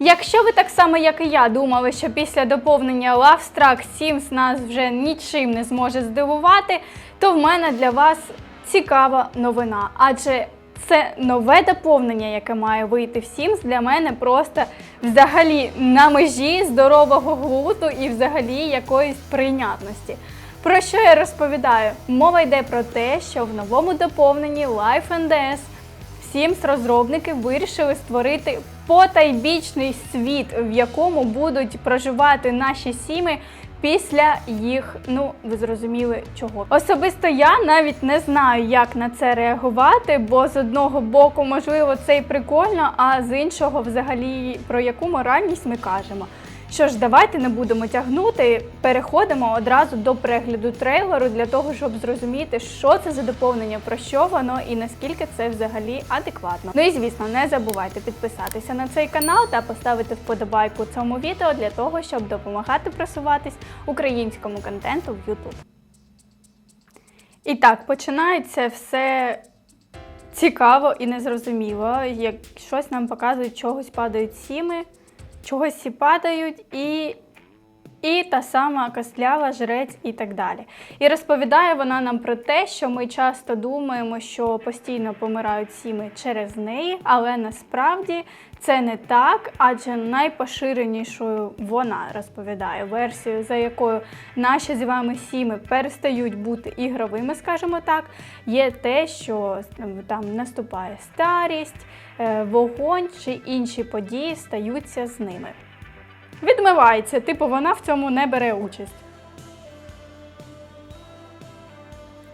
Якщо ви так само, як і я, думали, що після доповнення Love Struck Sims нас вже нічим не зможе здивувати, то в мене для вас цікава новина. Адже це нове доповнення, яке має вийти в Sims, для мене просто взагалі на межі здорового глузду і взагалі якоїсь прийнятності. Про що я розповідаю? Мова йде про те, що в новому доповненні Life NDS Sims розробники вирішили створити потайбічний світ, в якому будуть проживати наші сіми після їх, ну ви зрозуміли чого. Особисто я навіть не знаю, як на це реагувати, бо з одного боку, можливо, це і прикольно, а з іншого, взагалі, про яку моральність ми кажемо. Що ж, давайте не будемо тягнути. Переходимо одразу до перегляду трейлеру для того, щоб зрозуміти, що це за доповнення, про що воно і наскільки це взагалі адекватно. Ну і звісно, не забувайте підписатися на цей канал та поставити вподобайку цьому відео для того, щоб допомагати просуватись українському контенту в YouTube. І так, починається все цікаво і незрозуміло. Як щось нам показують, чогось падають сіми чогось і падають, і і та сама костлява, жрець і так далі. І розповідає вона нам про те, що ми часто думаємо, що постійно помирають сіми через неї, але насправді це не так, адже найпоширенішою вона розповідає версією, за якою наші з вами сіми перестають бути ігровими, скажімо так, є те, що там наступає старість, е, вогонь чи інші події стаються з ними. Відмивається, типу, вона в цьому не бере участь.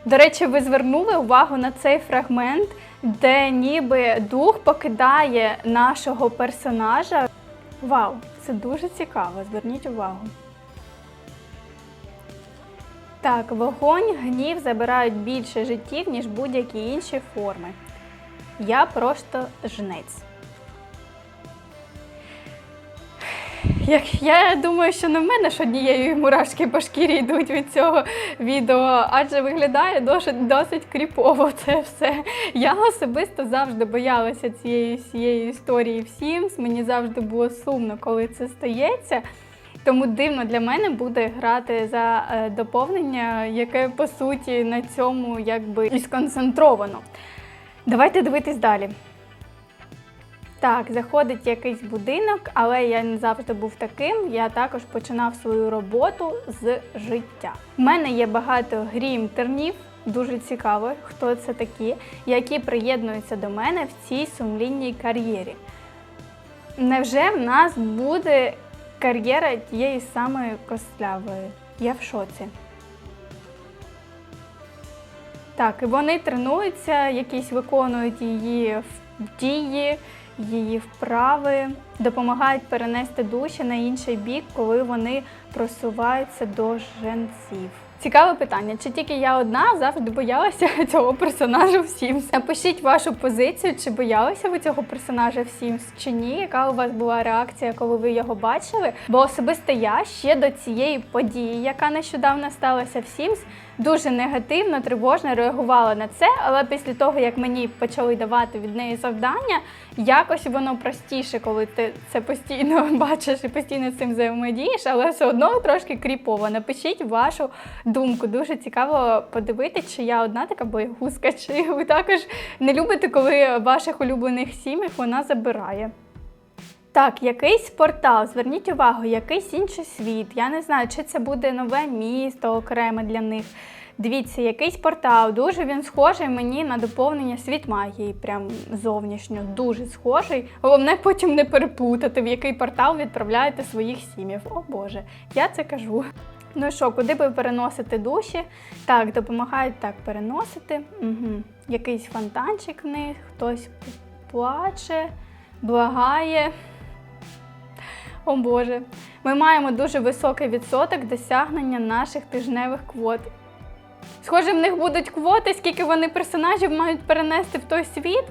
До речі, ви звернули увагу на цей фрагмент, де ніби дух покидає нашого персонажа. Вау, це дуже цікаво, зверніть увагу. Так, вогонь, гнів забирають більше життів, ніж будь-які інші форми. Я просто жнець. Як я думаю, що не в мене ж однієї мурашки по шкірі йдуть від цього відео, адже виглядає досить, досить кріпово це все. Я особисто завжди боялася цієї всієї історії в Sims. Мені завжди було сумно, коли це стається. Тому дивно для мене буде грати за е, доповнення, яке по суті на цьому якби і сконцентровано. Давайте дивитись далі. Так, заходить якийсь будинок, але я не завжди був таким. Я також починав свою роботу з життя. У мене є багато грімтернів, дуже цікаво, хто це такі, які приєднуються до мене в цій сумлінній кар'єрі. Невже в нас буде кар'єра тієї самої костлявої? Я в шоці. Так, і вони тренуються, якісь виконують її в дії її вправи, допомагають перенести душі на інший бік, коли вони просуваються до женців. Цікаве питання, чи тільки я одна завжди боялася цього персонажа в Sims? Напишіть вашу позицію, чи боялися ви цього персонажа в Sims, чи ні, яка у вас була реакція, коли ви його бачили? Бо особисто я ще до цієї події, яка нещодавно сталася в Sims, дуже негативно, тривожно реагувала на це, але після того, як мені почали давати від неї завдання, якось воно простіше, коли ти це постійно бачиш і постійно цим взаємодієш, але все одно трошки кріпово. Напишіть вашу думку. Дуже цікаво подивитися, чи я одна така боягузка, чи ви також не любите, коли ваших улюблених сім'ях вона забирає. Так, якийсь портал, зверніть увагу, якийсь інший світ. Я не знаю, чи це буде нове місто окреме для них. Дивіться, якийсь портал. Дуже він схожий мені на доповнення світ магії. Прям зовнішньо, дуже схожий. Головне потім не переплутати, в який портал відправляєте своїх сім'їв. О Боже, я це кажу. Ну що, куди ви переносите душі? Так, допомагають так переносити. Угу. Якийсь фонтанчик в них, хтось плаче, благає. О Боже, ми маємо дуже високий відсоток досягнення наших тижневих квот. Схоже, в них будуть квоти, скільки вони персонажів мають перенести в той світ.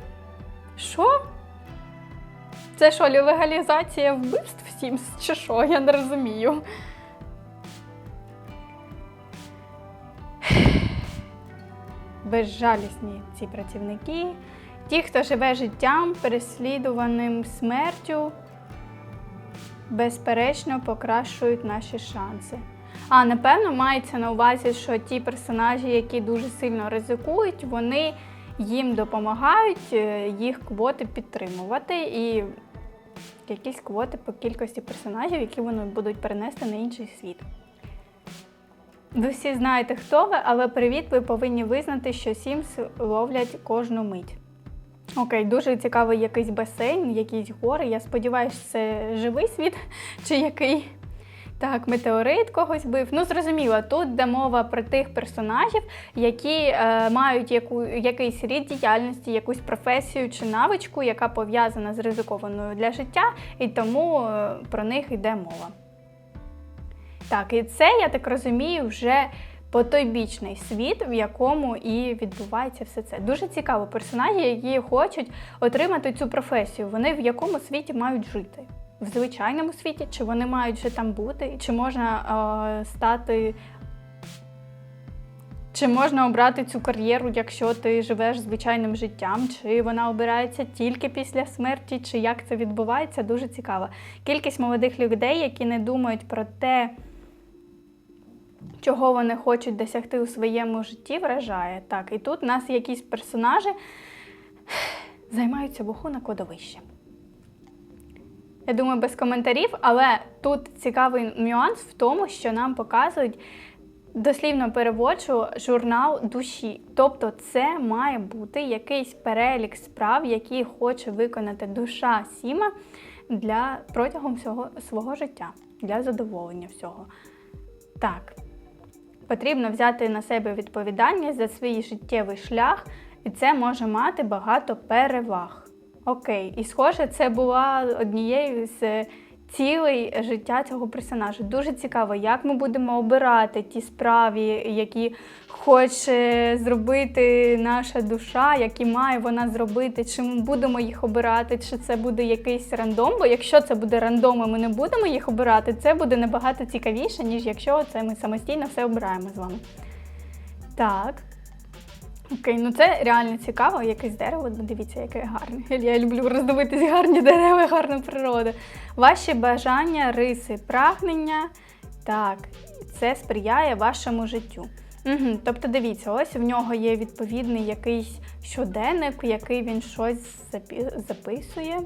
Що? Це що, легалізація вбивств Sims чи що? Я не розумію. Безжалісні ці працівники, ті, хто живе життям, переслідуваним смертю. Безперечно покращують наші шанси. А напевно мається на увазі, що ті персонажі, які дуже сильно ризикують, вони їм допомагають е, їх квоти підтримувати і якісь квоти по кількості персонажів, які вони будуть перенести на інший світ. Ви всі знаєте, хто ви, але привіт, ви повинні визнати, що Sims ловлять кожну мить. Окей, дуже цікавий якийсь басейн, якісь гори. Я сподіваюся, це живий світ чи який. Так, метеорит когось бив. Ну, зрозуміло, тут йде мова про тих персонажів, які е, мають яку, якийсь рід діяльності, якусь професію чи навичку, яка пов'язана з ризикованою для життя, і тому е, про них йде мова. Так, і це, я так розумію, вже потойбічний світ, в якому і відбувається все це. Дуже цікаво, персонажі, які хочуть отримати цю професію, вони в якому світі мають жити? В звичайному світі, чи вони мають вже там бути, чи можна е, стати. Чи можна обрати цю кар'єру, якщо ти живеш звичайним життям, чи вона обирається тільки після смерті, чи як це відбувається, дуже цікаво. Кількість молодих людей, які не думають про те, чого вони хочуть досягти у своєму житті, вражає. Так, і тут у нас якісь персонажі займаються вуху на кладовищі. Я думаю, без коментарів, але тут цікавий нюанс в тому, що нам показують дослівно переводжу журнал душі. Тобто, це має бути якийсь перелік справ, які хоче виконати душа Сіма для протягом всього свого життя, для задоволення всього. Так, потрібно взяти на себе відповідальність за свій життєвий шлях, і це може мати багато переваг. Окей, і схоже, це була однією з цілей життя цього персонажа. Дуже цікаво, як ми будемо обирати ті справи, які хоче зробити наша душа, які має вона зробити, чи ми будемо їх обирати, чи це буде якийсь рандом. Бо якщо це буде рандом, і ми не будемо їх обирати, це буде набагато цікавіше, ніж якщо це ми самостійно все обираємо з вами. Так. Окей, ну це реально цікаво, якесь дерево. Ну, дивіться, яке гарне. Я люблю роздивитись гарні дерева, гарну природу. Ваші бажання, риси, прагнення. Так, це сприяє вашому життю. Угу, Тобто, дивіться, ось в нього є відповідний якийсь щоденник, який він щось записує.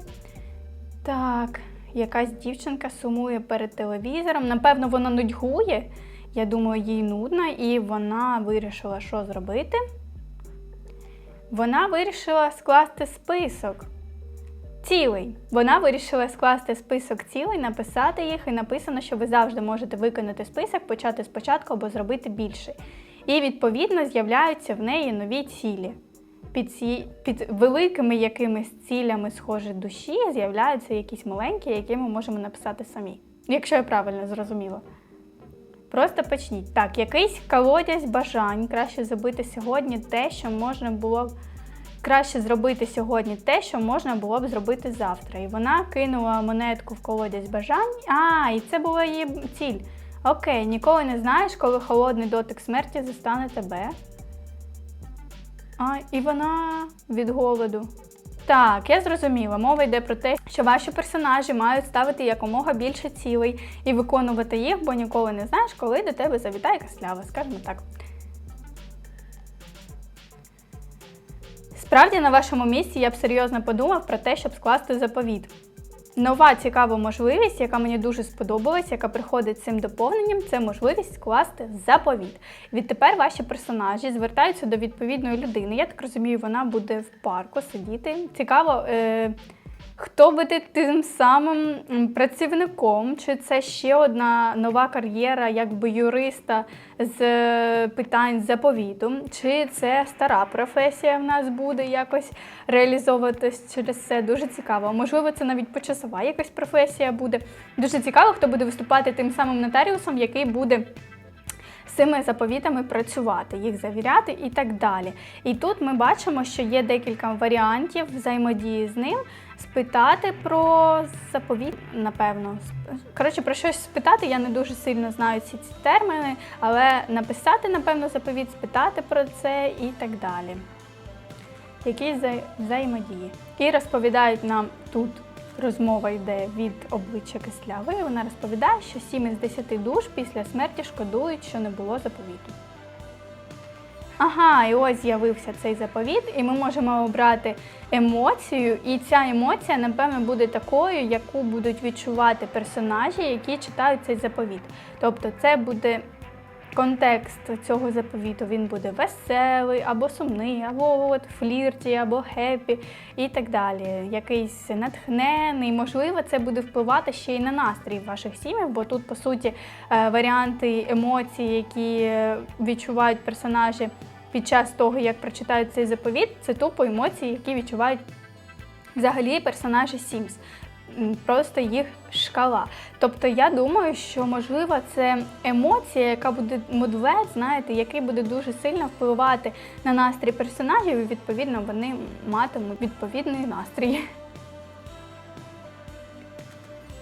Так, якась дівчинка сумує перед телевізором. Напевно, вона нудьгує. Я думаю, їй нудно, і вона вирішила, що зробити. Вона вирішила скласти список цілей. Вона вирішила скласти список цілей, написати їх, і написано, що ви завжди можете виконати список, почати спочатку або зробити більше. І відповідно з'являються в неї нові цілі. Під, ці, під великими якимись цілями схожі душі з'являються якісь маленькі, які ми можемо написати самі. Якщо я правильно зрозуміла. Просто почніть. Так, якийсь колодязь бажань. Краще зробити сьогодні те, що можна було б краще зробити сьогодні те, що можна було б зробити завтра. І вона кинула монетку в колодязь бажань. А, і це була її ціль. Окей, ніколи не знаєш, коли холодний дотик смерті застане тебе. А, і вона від голоду. Так, я зрозуміла. Мова йде про те, що ваші персонажі мають ставити якомога більше цілей і виконувати їх, бо ніколи не знаєш, коли до тебе завітає каслява, скажімо так. Справді, на вашому місці я б серйозно подумав про те, щоб скласти заповіт. Нова цікава можливість, яка мені дуже сподобалась, яка приходить цим доповненням, це можливість скласти заповіт. Відтепер ваші персонажі звертаються до відповідної людини. Я так розумію, вона буде в парку сидіти. Цікаво, е, хто буде тим самим працівником, чи це ще одна нова кар'єра, якби юриста з е, питань заповіту, чи це стара професія в нас буде якось реалізовуватись через це. Дуже цікаво. Можливо, це навіть почасова якась професія буде. Дуже цікаво, хто буде виступати тим самим нотаріусом, який буде цими заповітами працювати, їх завіряти і так далі. І тут ми бачимо, що є декілька варіантів взаємодії з ним. Спитати про заповіт, напевно. Коротше, про щось спитати, я не дуже сильно знаю ці, ці терміни, але написати, напевно, заповіт, спитати про це і так далі. Якісь вза- взаємодії. І розповідають нам тут розмова йде від обличчя Кислявої. Вона розповідає, що 7 із 10 душ після смерті шкодують, що не було заповіту. Ага, і ось з'явився цей заповіт, і ми можемо обрати емоцію, і ця емоція, напевно, буде такою, яку будуть відчувати персонажі, які читають цей заповіт. Тобто, це буде контекст цього заповіту. Він буде веселий, або сумний, або от флірті, або хеппі і так далі. Якийсь натхнений. Можливо, це буде впливати ще й на настрій ваших сім'їв, бо тут, по суті, е, варіанти емоцій, які е, відчувають персонажі під час того, як прочитають цей заповіт, це тупо емоції, які відчувають взагалі персонажі Sims. Просто їх шкала. Тобто я думаю, що можливо це емоція, яка буде мудвет, знаєте, який буде дуже сильно впливати на настрій персонажів, і відповідно вони матимуть відповідний настрій.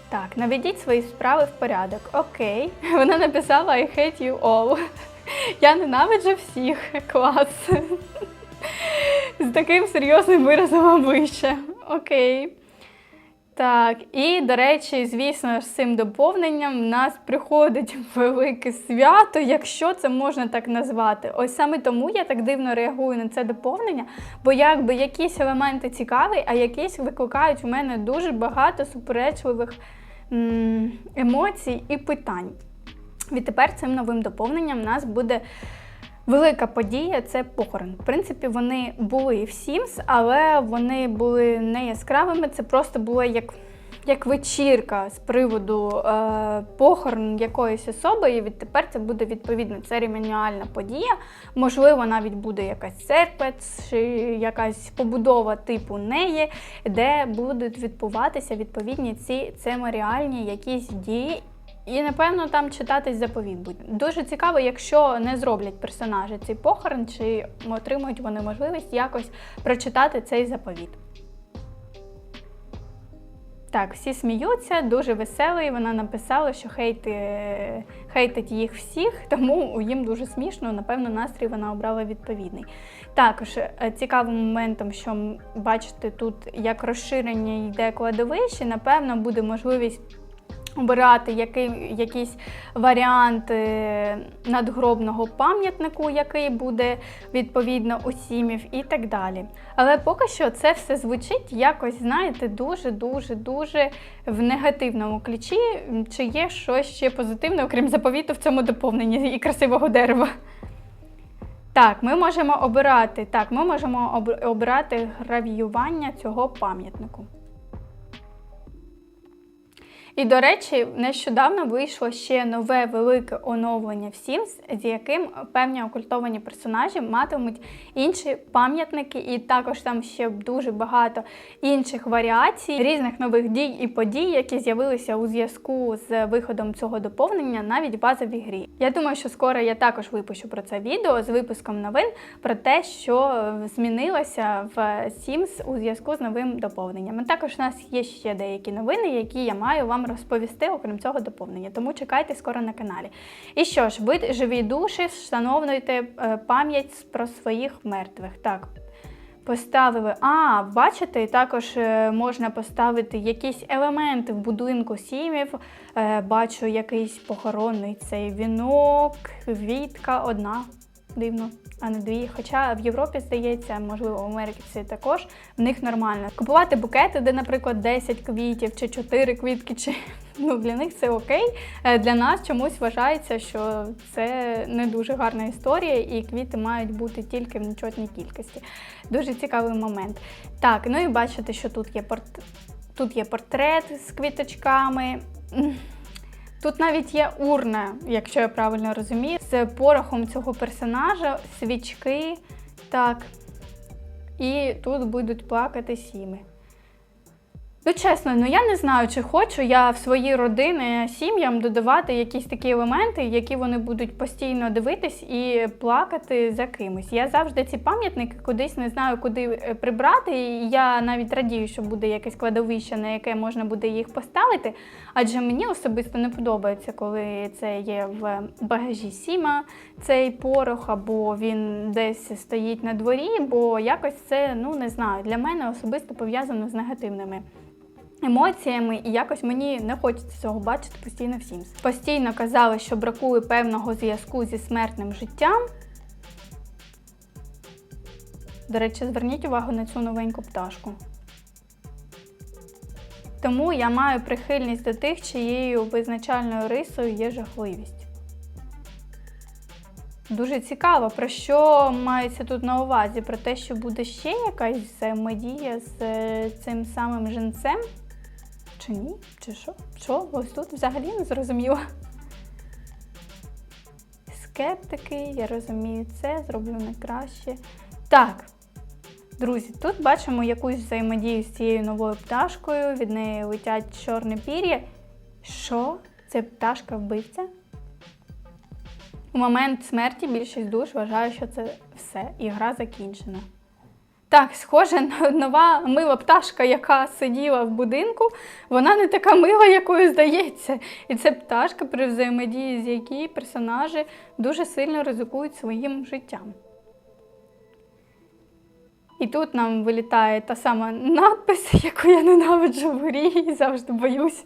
Так, наведіть свої справи в порядок. Окей. Вона написала I hate you all. Я ненавиджу всіх. Клас. З таким серйозним виразом обличчя. Окей. Так, і до речі, звісно з цим доповненням в нас приходить велике свято, якщо це можна так назвати. Ось саме тому я так дивно реагую на це доповнення, бо якби якісь елементи цікаві, а якісь викликають у мене дуже багато суперечливих емоцій і питань. Відтепер цим новим доповненням в нас буде велика подія це похорон. В принципі, вони були в Sims, але вони були не яскравими. Це просто було як, як вечірка з приводу е, похорон якоїсь особи. І відтепер це буде відповідно церемоніальна подія. Можливо, навіть буде якась церква чи якась побудова типу неї, де будуть відбуватися відповідні ці цеморіальні якісь дії. І напевно там читатись заповіт буде. Дуже цікаво, якщо не зроблять персонажі цей похорон, чи отримують вони можливість якось прочитати цей заповіт. Так, всі сміються, дуже веселий. Вона написала, що хейти, хейтить їх всіх, тому їм дуже смішно. Напевно, настрій вона обрала відповідний. Також е, цікавим моментом, що бачите, тут як розширення йде кладовище, напевно, буде можливість обирати який, якийсь варіант е, надгробного пам'ятнику, який буде відповідно у сімів і так далі. Але поки що це все звучить якось, знаєте, дуже-дуже дуже в негативному ключі. Чи є щось ще позитивне, окрім заповіту в цьому доповненні і красивого дерева? Так, ми можемо обирати. Так, ми можемо об- обирати гравіювання цього пам'ятнику. І, до речі, нещодавно вийшло ще нове велике оновлення в Sims, з яким певні окультовані персонажі матимуть інші пам'ятники, і також там ще дуже багато інших варіацій, різних нових дій і подій, які з'явилися у зв'язку з виходом цього доповнення навіть в базовій грі. Я думаю, що скоро я також випущу про це відео з випуском новин про те, що змінилося в Sims у зв'язку з новим доповненням. Також у нас є ще деякі новини, які я маю вам розповісти, окрім цього доповнення. Тому чекайте скоро на каналі. І що ж, ви живі душі, встановлюйте е, пам'ять про своїх мертвих. Так. Поставили. А, бачите, також е, можна поставити якісь елементи в будинку сім'їв. Е, бачу якийсь похоронний цей вінок, квітка одна. Дивно, а не дві. Хоча в Європі здається, можливо, в Америці також в них нормально. Купувати букети, де, наприклад, 10 квітів чи 4 квітки, чи ну для них це окей. Е, Для нас чомусь вважається, що це не дуже гарна історія, і квіти мають бути тільки в нечотній кількості. Дуже цікавий момент. Так, ну і бачите, що тут є порт... тут є портрет з квіточками. Тут навіть є урна, якщо я правильно розумію, з порохом цього персонажа, свічки. Так. І тут будуть плакати сіми. Ну, чесно, ну я не знаю, чи хочу я в свої родини сім'ям додавати якісь такі елементи, які вони будуть постійно дивитись і плакати за кимось. Я завжди ці пам'ятники кудись не знаю, куди е, прибрати. І я навіть радію, що буде якесь кладовище, на яке можна буде їх поставити. Адже мені особисто не подобається, коли це є в багажі сіма, цей порох, або він десь стоїть на дворі, бо якось це, ну не знаю, для мене особисто пов'язано з негативними емоціями, і якось мені не хочеться цього бачити постійно в Sims. Постійно казали, що бракує певного зв'язку зі смертним життям. До речі, зверніть увагу на цю новеньку пташку. Тому я маю прихильність до тих, чиєю визначальною рисою є жахливість. Дуже цікаво, про що мається тут на увазі? Про те, що буде ще якась взаємодія з е, цим самим женцем? Чи ні? Чи що? Що? Ось тут взагалі не зрозуміло. Скептики, я розумію це, зроблю найкраще. Так, друзі, тут бачимо якусь взаємодію з цією новою пташкою, від неї летять чорне пір'я. Що? Це пташка вбивця? У момент смерті більшість душ вважає, що це все, і гра закінчена. Так, схоже нова мила пташка, яка сиділа в будинку, вона не така мила, якою здається. І це пташка, при взаємодії з якій персонажі дуже сильно ризикують своїм життям. І тут нам вилітає та сама надпис, яку я ненавиджу в грі і завжди боюсь.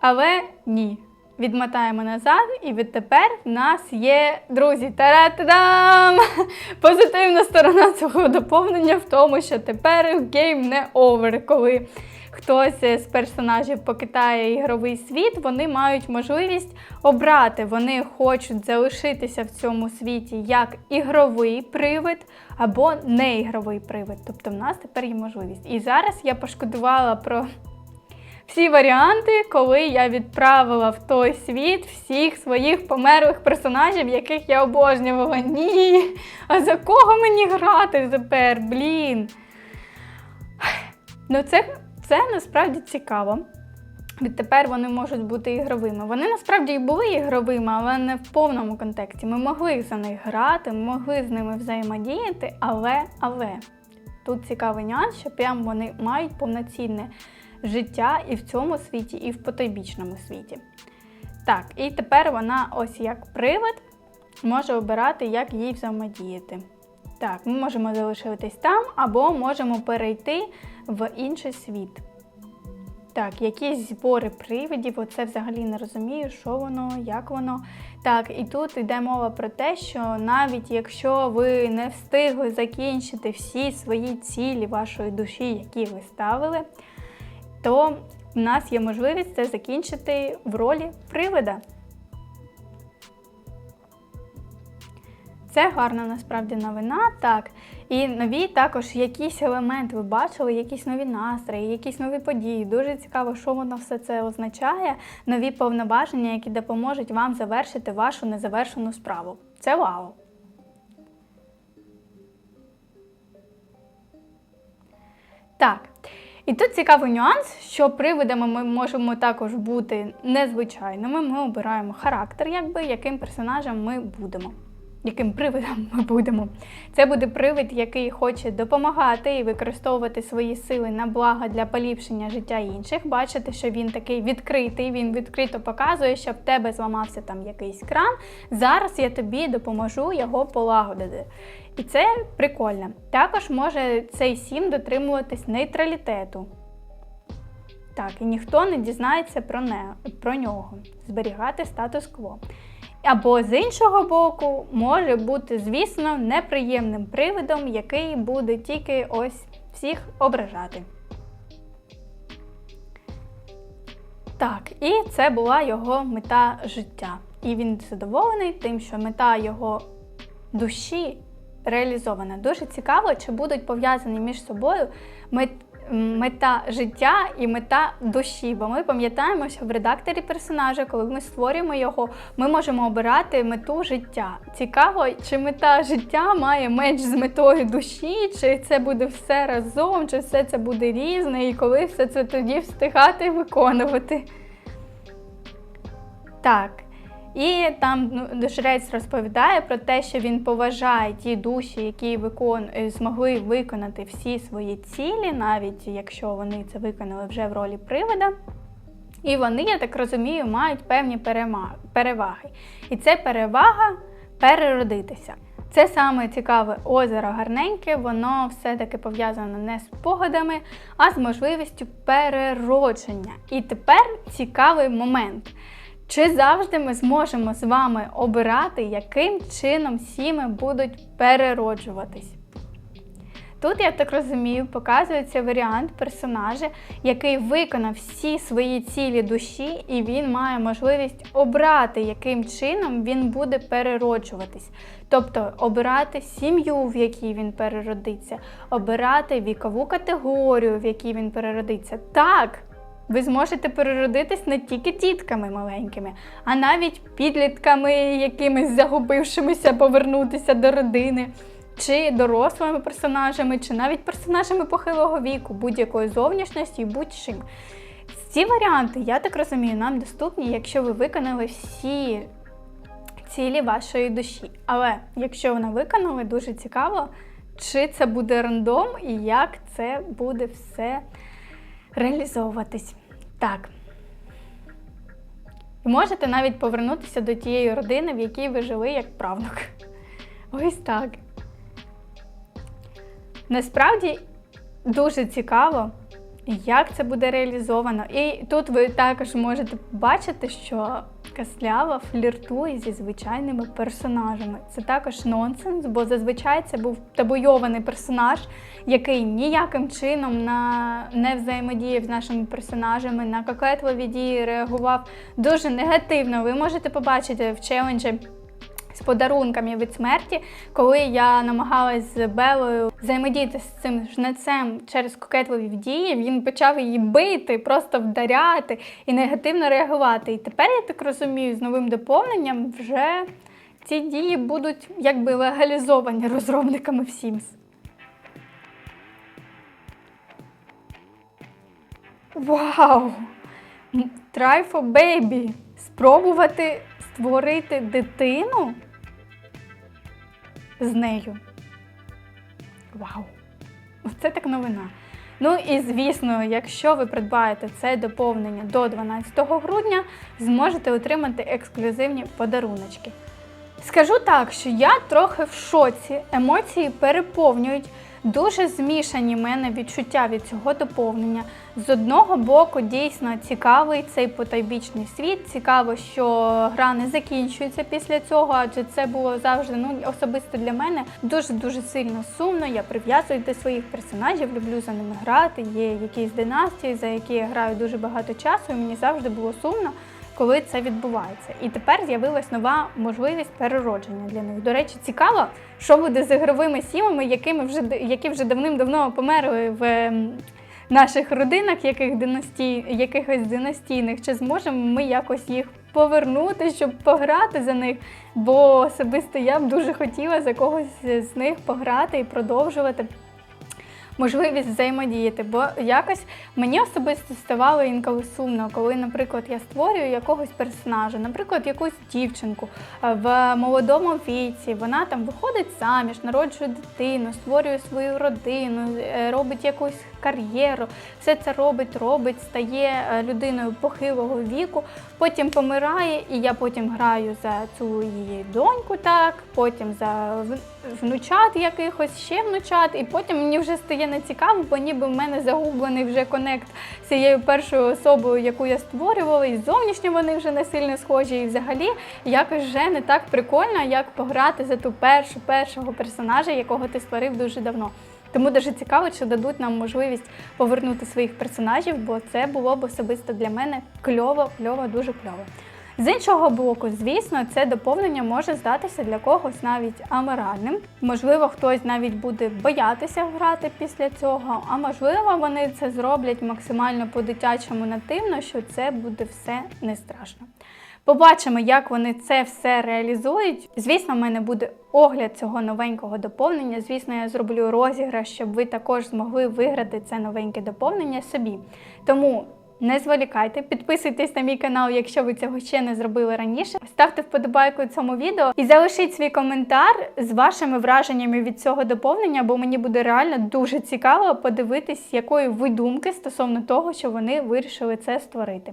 Але ні. Відмотаємо назад, і відтепер в нас є друзі. Та-ра-та-дам! Позитивна сторона цього доповнення в тому, що тепер гейм не овер. Коли хтось з персонажів покидає ігровий світ, вони мають можливість обрати. Вони хочуть залишитися в цьому світі як ігровий привид або не ігровий привид. Тобто в нас тепер є можливість. І зараз я пошкодувала про всі варіанти, коли я відправила в той світ всіх своїх померлих персонажів, яких я обожнювала. Ні. А за кого мені грати тепер? Блін. Ну, це, це насправді цікаво. Відтепер вони можуть бути ігровими. Вони насправді і були ігровими, але не в повному контексті. Ми могли за них грати, ми могли з ними взаємодіяти, але, але тут цікавий нюанс, що прям вони мають повноцінне життя і в цьому світі, і в потойбічному світі. Так, і тепер вона, ось як привид, може обирати, як їй взаємодіяти. Так, ми можемо залишитись там, або можемо перейти в інший світ. Так, якісь збори привидів, оце взагалі не розумію, що воно, як воно. Так, і тут йде мова про те, що навіть якщо ви не встигли закінчити всі свої цілі вашої душі, які ви ставили, то в нас є можливість це закінчити в ролі привида. Це гарна насправді новина, так. І нові також якісь елементи ви бачили, якісь нові настрої, якісь нові події. Дуже цікаво, що воно все це означає. Нові повноваження, які допоможуть вам завершити вашу незавершену справу. Це вау! Так. І тут цікавий нюанс, що привидами ми можемо також бути незвичайними. Ми обираємо характер, якби, яким персонажем ми будемо. Яким привидом ми будемо. Це буде привид, який хоче допомагати і використовувати свої сили на благо для поліпшення життя інших. Бачите, що він такий відкритий, він відкрито показує, що в тебе зламався там якийсь кран. Зараз я тобі допоможу його полагодити. І це прикольно. Також може цей сім дотримуватись нейтралітету. Так, і ніхто не дізнається про, не, про нього, зберігати статус-кво. Або з іншого боку, може бути, звісно, неприємним привидом, який буде тільки ось всіх ображати. Так, і це була його мета життя. І він задоволений тим, що мета його душі реалізована. Дуже цікаво, чи будуть пов'язані між собою мета життя і мета душі. Бо ми пам'ятаємо, що в редакторі персонажа, коли ми створюємо його, ми можемо обирати мету життя. Цікаво, чи мета життя має меч з метою душі, чи це буде все разом, чи все це буде різне, і коли все це тоді встигати виконувати. Так. І там ну, розповідає про те, що він поважає ті душі, які викон... е, змогли виконати всі свої цілі, навіть якщо вони це виконали вже в ролі привида. І вони, я так розумію, мають певні переваги. І це перевага переродитися. Це саме цікаве озеро гарненьке, воно все-таки пов'язано не з спогадами, а з можливістю переродження. І тепер цікавий момент. Чи завжди ми зможемо з вами обирати, яким чином сіми будуть перероджуватись? Тут, я так розумію, показується варіант персонажа, який виконав всі свої цілі душі, і він має можливість обрати, яким чином він буде перероджуватись. Тобто обирати сім'ю, в якій він переродиться, обирати вікову категорію, в якій він переродиться. Так, ви зможете переродитись не тільки дітками маленькими, а навіть підлітками, якимись загубившимися, повернутися до родини, чи дорослими персонажами, чи навіть персонажами похилого віку, будь-якої зовнішності і будь-чим. Ці варіанти, я так розумію, нам доступні, якщо ви виконали всі цілі вашої душі. Але якщо вона виконали, дуже цікаво, чи це буде рандом і як це буде все реалізовуватись. Так. Можете навіть повернутися до тієї родини, в якій ви жили як правнук. Ось так. Насправді дуже цікаво, як це буде реалізовано. І тут ви також можете бачити, що Каслява фліртує зі звичайними персонажами. Це також нонсенс, бо зазвичай це був табойований персонаж, який ніяким чином на не взаємодіяв з нашими персонажами, на кокетливі дії реагував дуже негативно. Ви можете побачити в челенджі. Подарунками від смерті, коли я намагалась з Белою взаємодіяти з цим жнецем через кокетливі дії, він почав її бити, просто вдаряти і негативно реагувати. І тепер я так розумію, з новим доповненням вже ці дії будуть якби легалізовані розробниками в Sims. Вау! Try for baby! Спробувати створити дитину з нею. Вау! Це так новина. Ну і звісно, якщо ви придбаєте це доповнення до 12 грудня, зможете отримати ексклюзивні подаруночки. Скажу так, що я трохи в шоці, емоції переповнюють. Дуже змішані в мене відчуття від цього доповнення. З одного боку, дійсно цікавий цей потайбічний світ. Цікаво, що гра не закінчується після цього, адже це було завжди ну особисто для мене дуже дуже сильно сумно. Я прив'язую до своїх персонажів, люблю за ними грати. Є якісь династії, за які я граю дуже багато часу, і мені завжди було сумно. Коли це відбувається, і тепер з'явилась нова можливість переродження для них. До речі, цікаво, що буде з ігровими сімами, якими вже які вже давним-давно померли в ем, наших родинах, яких династій, якихось династійних. Чи зможемо ми якось їх повернути, щоб пограти за них? Бо особисто я б дуже хотіла за когось з них пограти і продовжувати можливість взаємодіяти, бо якось мені особисто ставало інколи сумно, коли, наприклад, я створюю якогось персонажа, наприклад, якусь дівчинку в молодому віці, вона там виходить заміж, народжує дитину, створює свою родину, е, робить якусь кар'єру, все це робить, робить, стає е, людиною похилого віку, потім помирає, і я потім граю за цю її доньку, так, потім за внучат якихось, ще внучат, і потім мені вже стає нецікаво, бо ніби в мене загублений вже конект з цією першою особою, яку я створювала, і зовнішньо вони вже не сильно схожі. І взагалі якось вже не так прикольно, як пограти за ту першу першого персонажа, якого ти створив дуже давно. Тому дуже цікаво, чи дадуть нам можливість повернути своїх персонажів, бо це було б особисто для мене кльово, кльово, дуже кльово. З іншого боку, звісно, це доповнення може здатися для когось навіть аморальним. Можливо, хтось навіть буде боятися грати після цього, а можливо, вони це зроблять максимально по-дитячому нативно, що це буде все не страшно. Побачимо, як вони це все реалізують. Звісно, в мене буде огляд цього новенького доповнення. Звісно, я зроблю розіграш, щоб ви також змогли виграти це новеньке доповнення собі. Тому не зволікайте, підписуйтесь на мій канал, якщо ви цього ще не зробили раніше. Ставте вподобайку цьому відео і залишіть свій коментар з вашими враженнями від цього доповнення, бо мені буде реально дуже цікаво подивитись, якої ви думки стосовно того, що вони вирішили це створити.